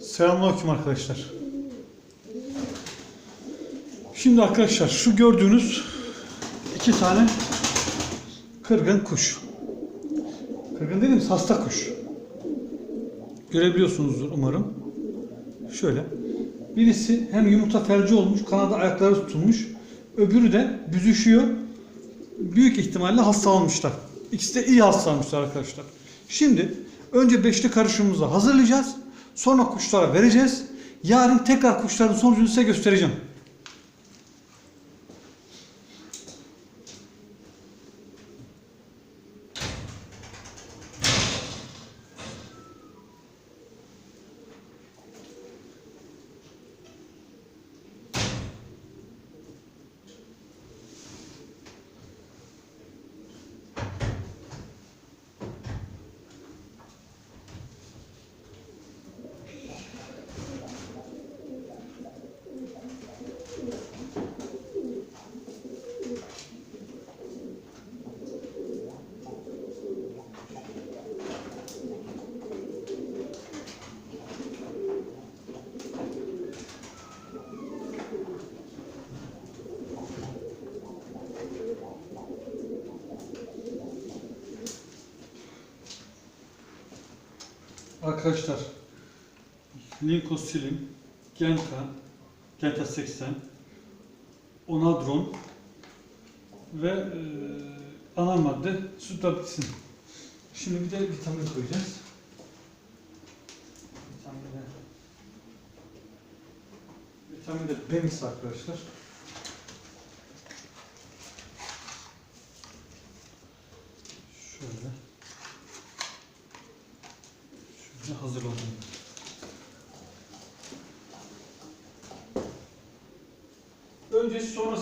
Selamünaleyküm arkadaşlar. Şimdi arkadaşlar şu gördüğünüz iki tane kırgın kuş. Kırgın dediğimiz hasta kuş. Görebiliyorsunuzdur umarım. Şöyle. Birisi hem yumurta felci olmuş, kanada ayakları tutulmuş. Öbürü de büzüşüyor. Büyük ihtimalle hastalanmışlar. İkisi de iyi hastalanmışlar arkadaşlar. Şimdi önce beşli karışımımızı hazırlayacağız. Sonra kuşlara vereceğiz. Yarın tekrar kuşların sonucunu size göstereceğim. Arkadaşlar Lincoln Slim, Genka, Genta 80, Onadron ve e, ana madde Sudapixin. Şimdi bir de vitamin koyacağız. Vitamine, vitamin de Bemix arkadaşlar.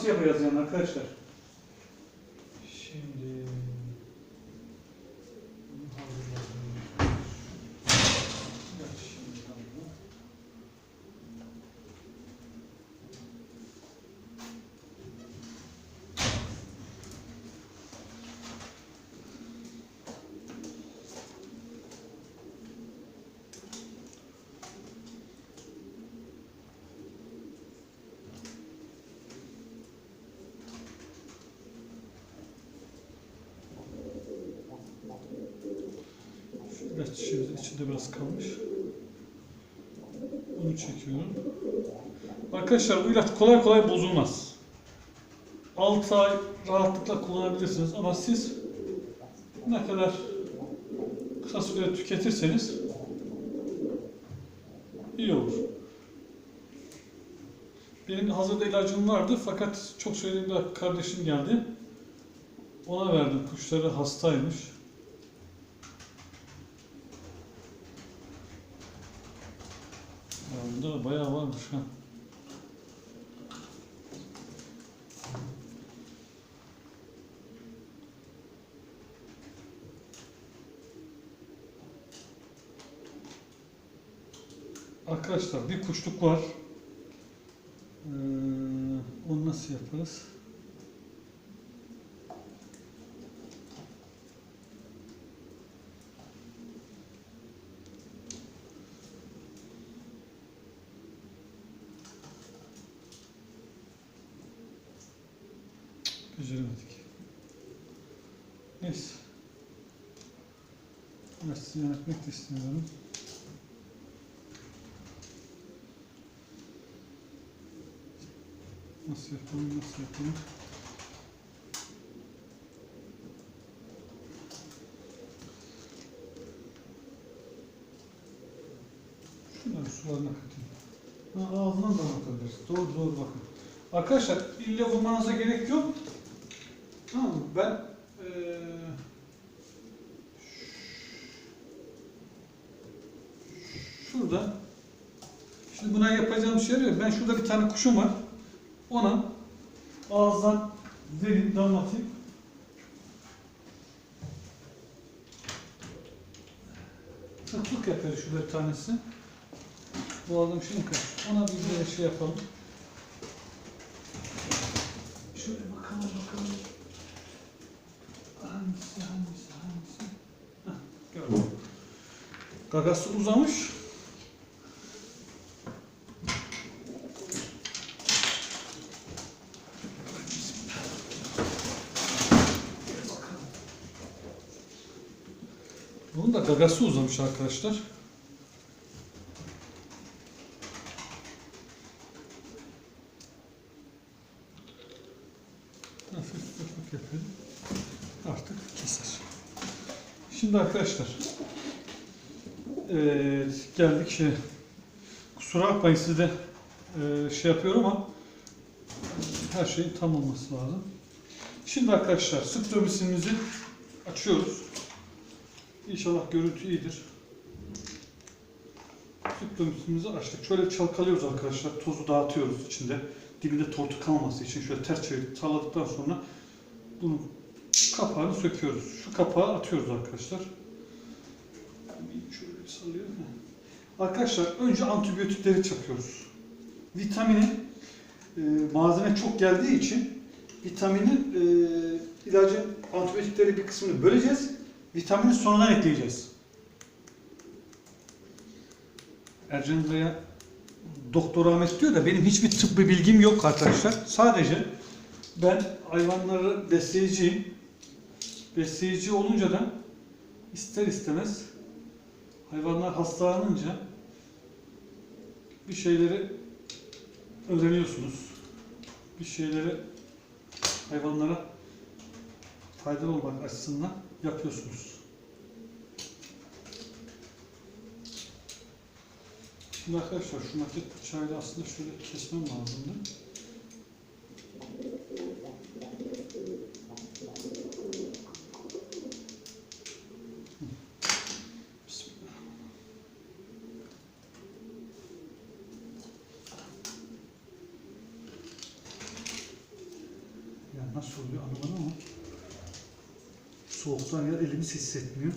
Sonrası yapacağız yani arkadaşlar. Biraz içinde, içinde biraz kalmış. Bunu çekiyorum. Arkadaşlar bu ilaç kolay kolay bozulmaz. 6 ay rahatlıkla kullanabilirsiniz ama siz ne kadar kısa sürede tüketirseniz iyi olur. Benim hazırda ilacım vardı fakat çok söylediğimde kardeşim geldi. Ona verdim. Kuşları hastaymış. Ya bunda da Arkadaşlar bir kuşluk var. Ee, onu nasıl yaparız? Sizi yönetmek de istemiyorum. Nasıl yapalım, nasıl yapalım? Şunları sularına katayım. Ha, ağzından da bakabiliriz. Doğru doğru bakın. Arkadaşlar ille vurmanıza gerek yok. Tamam mı? Ben şurada şimdi buna yapacağım şey yok. Ben şurada bir tane kuşum var. Ona ağızdan vereyim, damlatayım. Tıklık yapıyor şurada bir tanesi. Adam şimdi kaç. Ona bir şey yapalım. Şöyle bakalım bakalım. Hangisi hangisi hangisi? Heh, gördüm. Gagası uzamış. Bunun da gagası uzamış arkadaşlar. Hafif hafif yapıyorum. Artık keser. Şimdi arkadaşlar eee, geldik şey kusura bakmayın size eee, şey yapıyorum ama her şeyin tam olması lazım. Şimdi arkadaşlar sık dövmesimizi açıyoruz. İnşallah görüntü iyidir. Sık dövmesimizi açtık. Şöyle çalkalıyoruz arkadaşlar. Tozu dağıtıyoruz içinde. Dibinde tortu kalmaması için şöyle ters çevirip sağladıktan sonra bunun kapağını söküyoruz. Şu kapağı atıyoruz arkadaşlar. Şöyle salıyor. Arkadaşlar önce antibiyotikleri çakıyoruz. Vitamini e, malzeme çok geldiği için vitaminin e, ilacın antibiyotikleri bir kısmını böleceğiz. Vitamini sonradan ekleyeceğiz. Ercan Bey'e Doktor Ahmet diyor da benim hiçbir tıbbi bilgim yok arkadaşlar. Sadece ben hayvanları besleyiciyim. Besleyici olunca da ister istemez hayvanlar hastalanınca bir şeyleri öğreniyorsunuz. Bir şeyleri hayvanlara faydalı olmak açısından yapıyorsunuz. Şimdi arkadaşlar şu maket bıçağıyla aslında şöyle kesmem lazımdı. Ya nasıl oluyor anlamadım ama soğuktan ya elimiz hissetmiyor.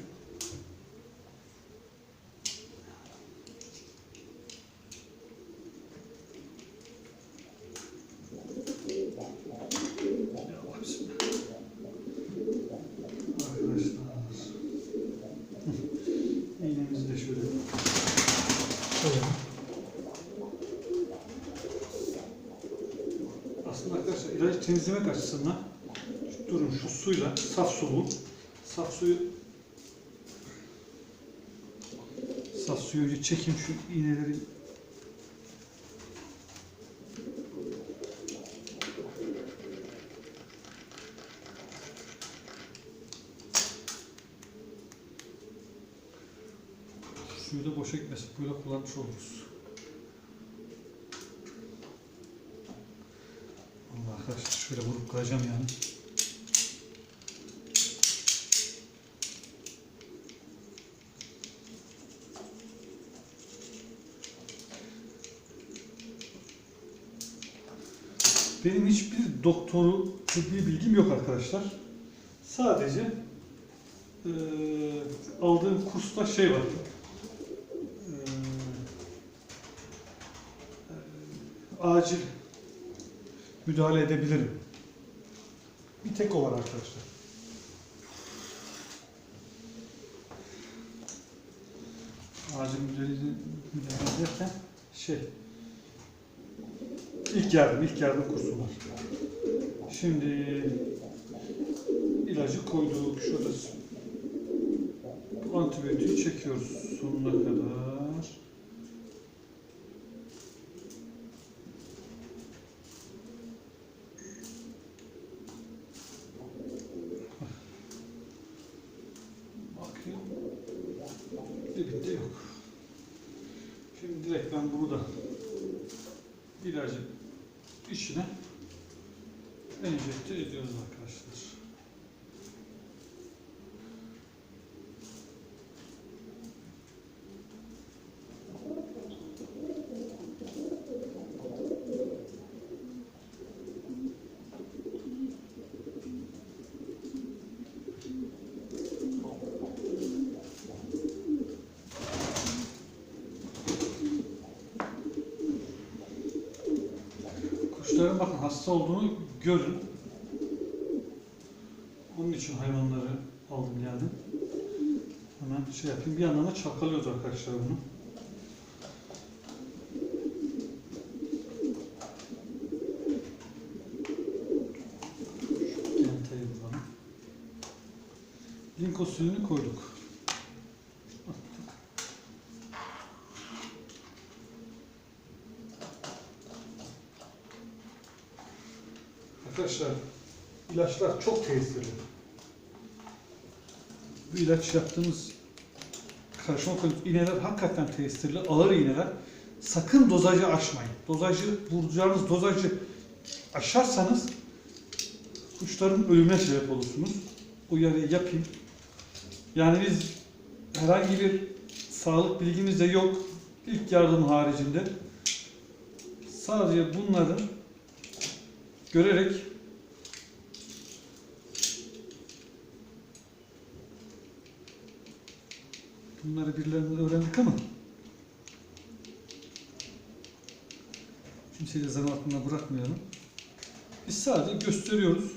Ya Allah bismillah. Arkadaşlar. İğnemizi de şöyle koyalım. Aslında arkadaşlar ilacı temizlemek açısından şu, durun şu suyla saf su bu. Saf suyu saf suyu önce çekeyim şu iğneleri Suyu da boşa gitmesin. Böyle kullanmış oluruz. Allah arkadaşlar şöyle vurup kıracağım yani. Benim hiçbir doktoru tıbbi bilgim yok arkadaşlar. Sadece eee aldığım kursta şey var. Eee, acil müdahale edebilirim. Bir tek o var arkadaşlar. Acil müdahale, müdahale ederken şey ilk yardım, ilk yardım kursu var. Şimdi ilacı koyduk. Şurada antibiyotiği çekiyoruz sonuna kadar. Bakayım. Dibinde yok. Şimdi direkt ben bunu da ilacın içine enjekte ediyoruz arkadaşlar. Kuşların bakın hasta olduğunu görün. Onun için hayvanları aldım geldim. Hemen şey yapayım. Bir yandan da çalkalıyoruz arkadaşlar bunu. Linko suyunu koyduk. Arkadaşlar ilaçlar çok tesirli. Bu ilaç yaptığımız karışıma koyduğumuz iğneler hakikaten tesirli. Ağır iğneler. Sakın dozajı aşmayın. Dozajı, vuracağınız dozajı aşarsanız kuşların ölümüne sebep olursunuz. Uyarıyı yapayım. Yani biz herhangi bir sağlık bilgimiz de yok. İlk yardım haricinde. Sadece bunları görerek bunları birilerinden öğrendik ama kimseyi de zan altında bırakmayalım. Biz sadece gösteriyoruz.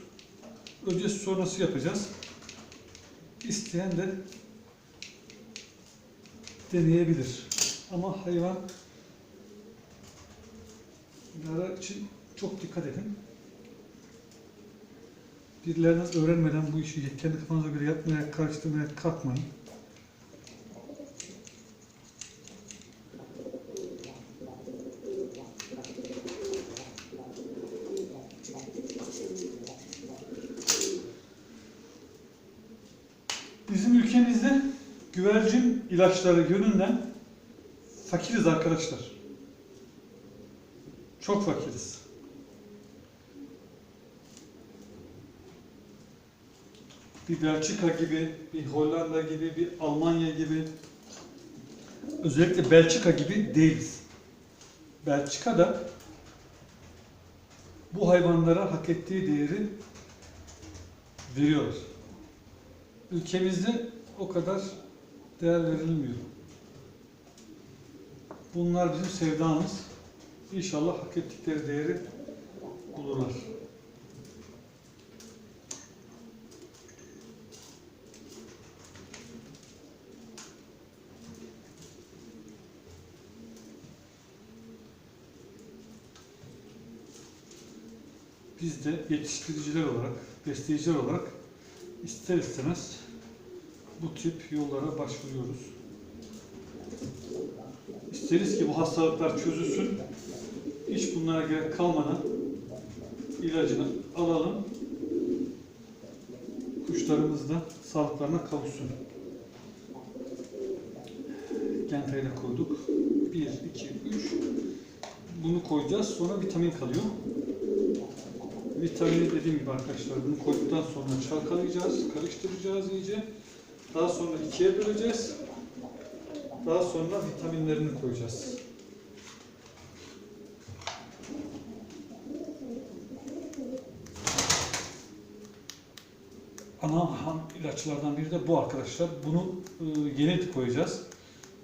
Öncesi sonrası yapacağız. İsteyen de deneyebilir. Ama hayvan için çok dikkat edin. Birileriniz öğrenmeden bu işi kendi kafanıza göre yapmaya, karıştırmaya kalkmayın. Bizim ülkemizde güvercin ilaçları yönünden fakiriz arkadaşlar. Çok fakiriz. Bir Belçika gibi, bir Hollanda gibi, bir Almanya gibi, özellikle Belçika gibi değiliz. Belçika'da bu hayvanlara hak ettiği değeri veriyorlar. Ülkemizde o kadar değer verilmiyor. Bunlar bizim sevdamız. İnşallah hak ettikleri değeri bulurlar. Biz de yetiştiriciler olarak, besleyiciler olarak ister istemez bu tip yollara başvuruyoruz. İsteriz ki bu hastalıklar çözülsün. Hiç bunlara gerek kalmadan ilacını alalım. Kuşlarımız da sağlıklarına kavuşsun. Gentayı da koyduk. 1, 2, 3. Bunu koyacağız. Sonra vitamin kalıyor. Vitamini dediğim gibi arkadaşlar bunu koyduktan sonra çalkalayacağız, karıştıracağız iyice. Daha sonra ikiye böleceğiz. Daha sonra vitaminlerini koyacağız. Ana ham ilaçlardan biri de bu arkadaşlar. Bunu e, yeni koyacağız.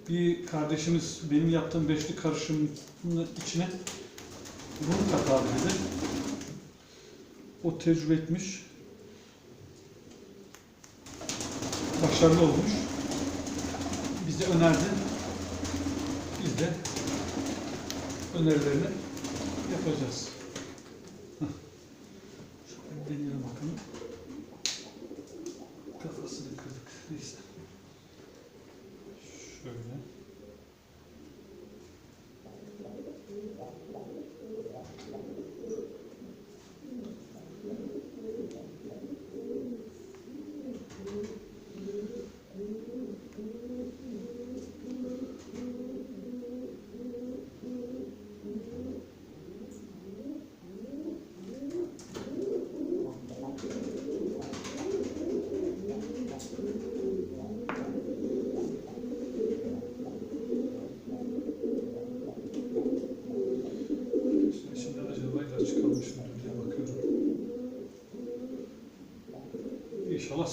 Bir kardeşimiz benim yaptığım beşli karışımın içine bunu kat abi dedi. O tecrübe etmiş. Başarılı olmuş. Bize önerdi. Biz de önerilerini yapacağız. Deneyelim bakalım.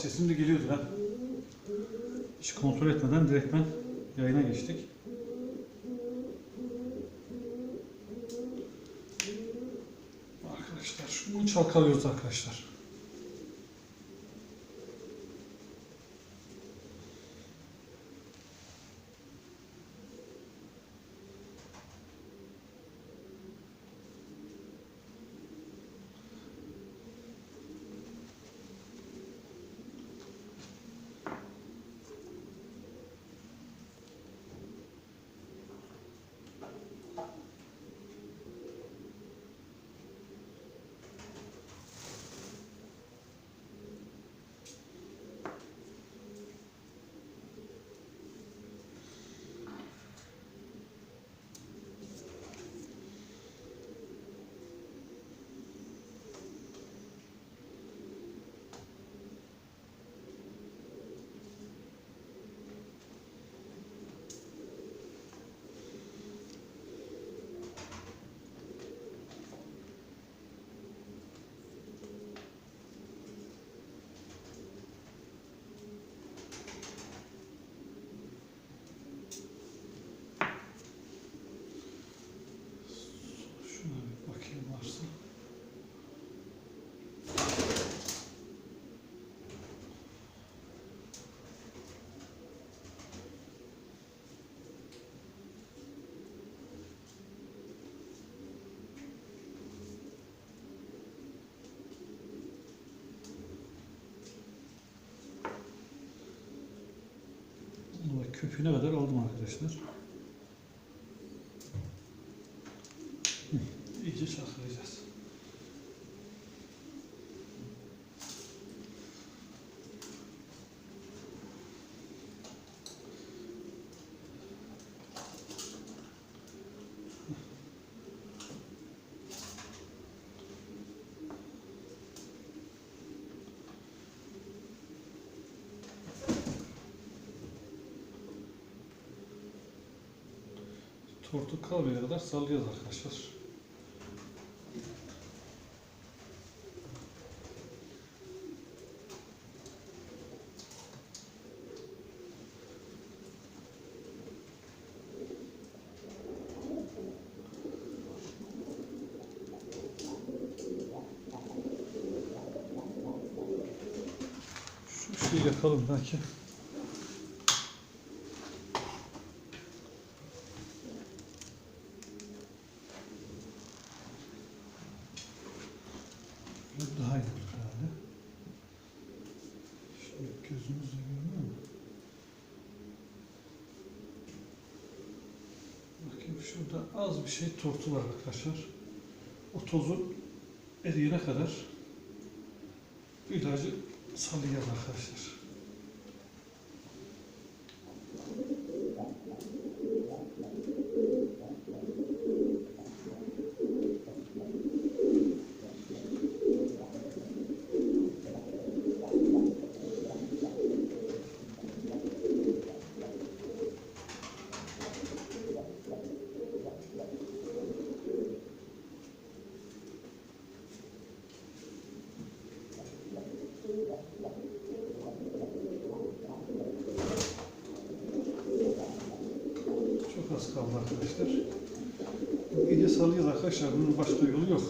Sesim de geliyordur ha. Hiç kontrol etmeden direktmen yayına geçtik. Arkadaşlar şunu çalkalıyoruz arkadaşlar. Köpüğüne kadar aldım arkadaşlar. İyice çakılayacağız. Tortu kalmaya kadar sallayacağız arkadaşlar. Şu şeyi yakalım belki. Bu daha iyi olur herhalde. Şöyle gözümüzle görünüyor mu? Bakayım şurada az bir şey tortu var arkadaşlar. O tozun eriyene kadar ilacı sallayacağız arkadaşlar. Çok az kaldı arkadaşlar. İyice sallayacağız arkadaşlar. Bunun başka yolu yok.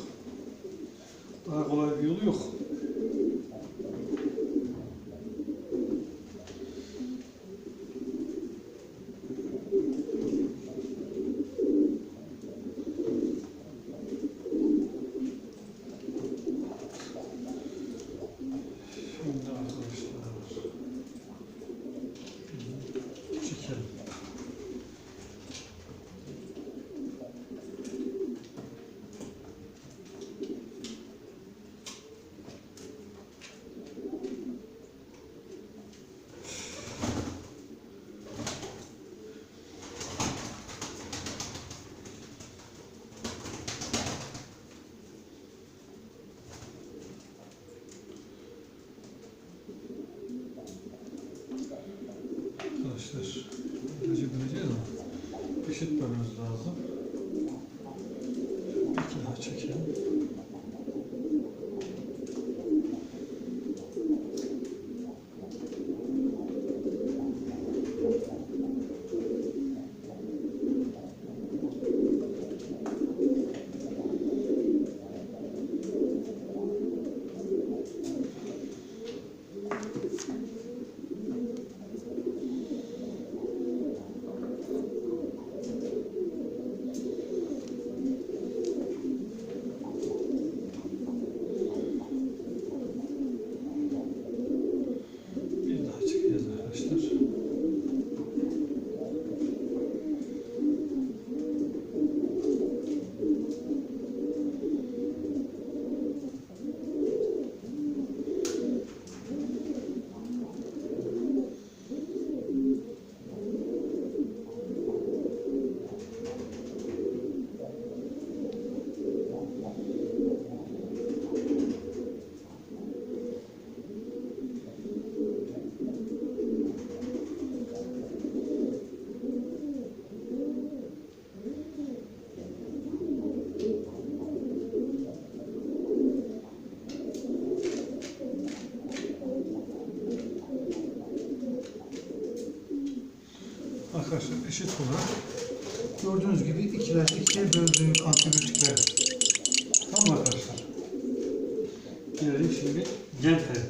eşit olarak gördüğünüz gibi ikiler ikiye böldüğü antibiyotikler. Tamam arkadaşlar. Gelelim şimdi Gent'e.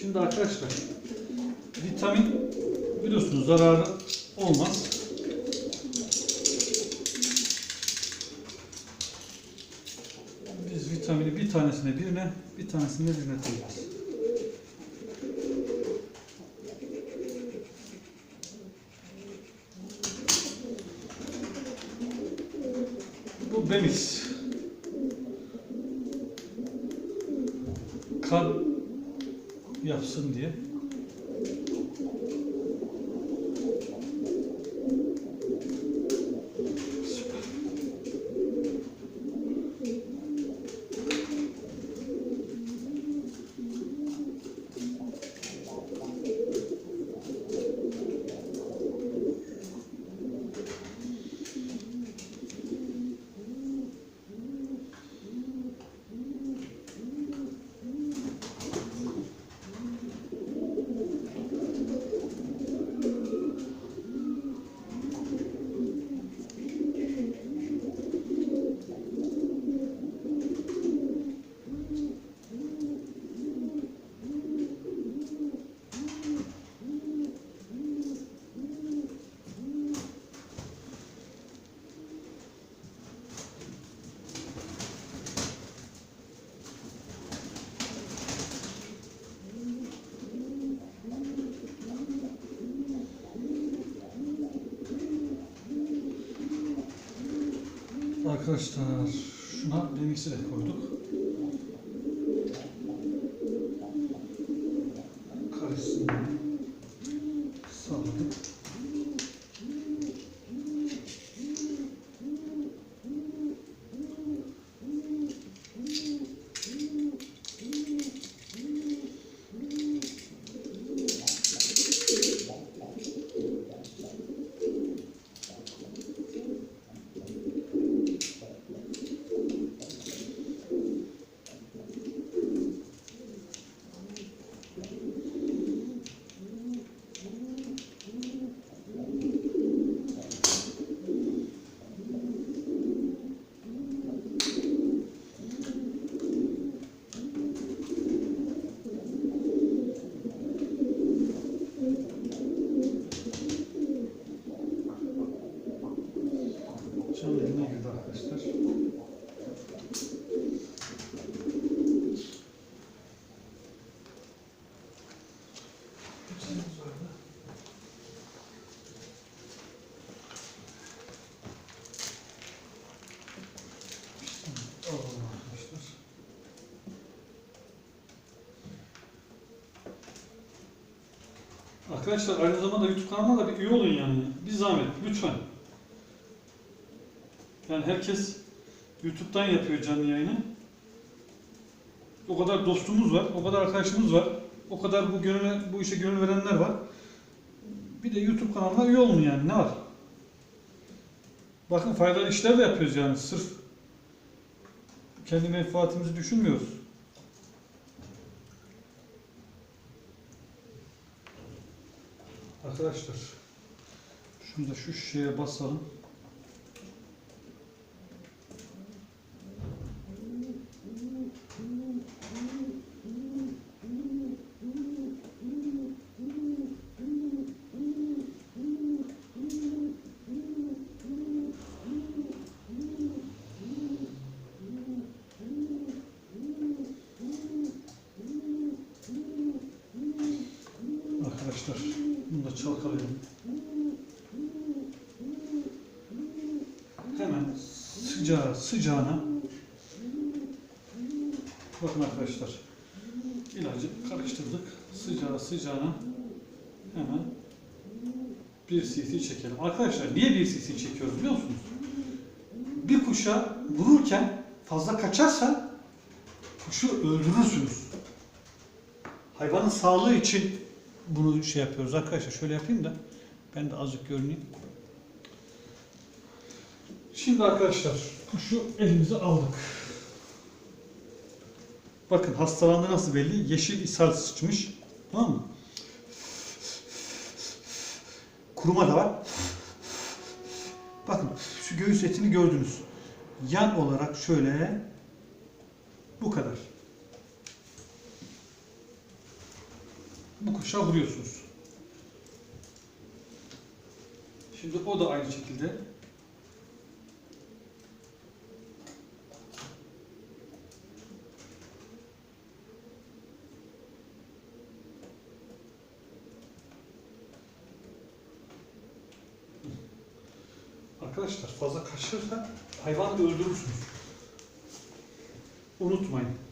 Şimdi arkadaşlar vitamin biliyorsunuz zararlı olsun diye. Arkadaşlar şuna Bemis'i de koyduk. Karışsın diye. Salladık. Canlı yayına girdi arkadaşlar. Hepsimiz vardı. Bismillah. Alalım arkadaşlar. Arkadaşlar aynı zamanda YouTube kanalıma da bir üye olun yani. Bir zahmet lütfen. Yani herkes YouTube'dan yapıyor canlı yayını. O kadar dostumuz var, o kadar arkadaşımız var, o kadar bu gönüle, bu işe gönül verenler var. Bir de YouTube kanalına üye olun yani ne var? Bakın faydalı işler de yapıyoruz yani sırf kendi menfaatimizi düşünmüyoruz. Arkadaşlar şunu da şu şişeye basalım. Arkadaşlar bunu da çalkalayalım. Hemen sıcağı sıcağına bakın arkadaşlar ilacı karıştırdık. Sıcağı sıcağına hemen bir cc çekelim. Arkadaşlar niye bir cc çekiyoruz biliyor musunuz? Bir kuşa vururken fazla kaçarsa kuşu öldürürsünüz. Hayvanın sağlığı için bunu şey yapıyoruz arkadaşlar. Şöyle yapayım da ben de azıcık görüneyim. Şimdi arkadaşlar kuşu elimize aldık. Bakın hastalandı nasıl belli? Yeşil ishal sıçmış. Tamam mı? Kuruma da var. Bakın şu göğüs etini gördünüz. Yan olarak şöyle bu kadar. Bu kuşa vuruyorsunuz. Şimdi o da aynı şekilde Arkadaşlar fazla kaçırırsa hayvanı öldürürsünüz. Unutmayın.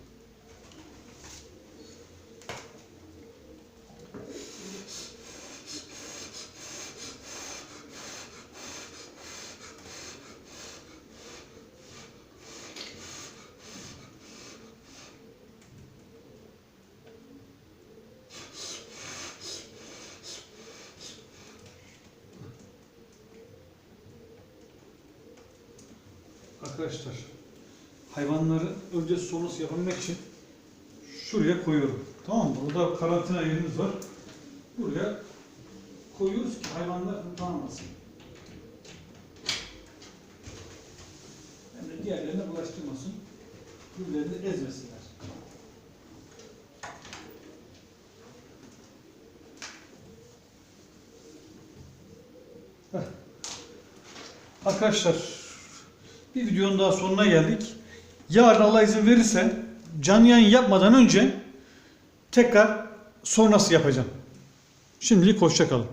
Arkadaşlar hayvanları önce sonrası yapabilmek için şuraya koyuyorum. Tamam mı? Burada karantina yerimiz var. Buraya koyuyoruz ki hayvanlar utanmasın. Hem de diğerlerine bulaştırmasın. Birbirlerini ezmesinler. Heh. Arkadaşlar bir videonun daha sonuna geldik. Yarın Allah izin verirse canlı yayın yapmadan önce tekrar sonrası yapacağım. Şimdilik hoşça kalın.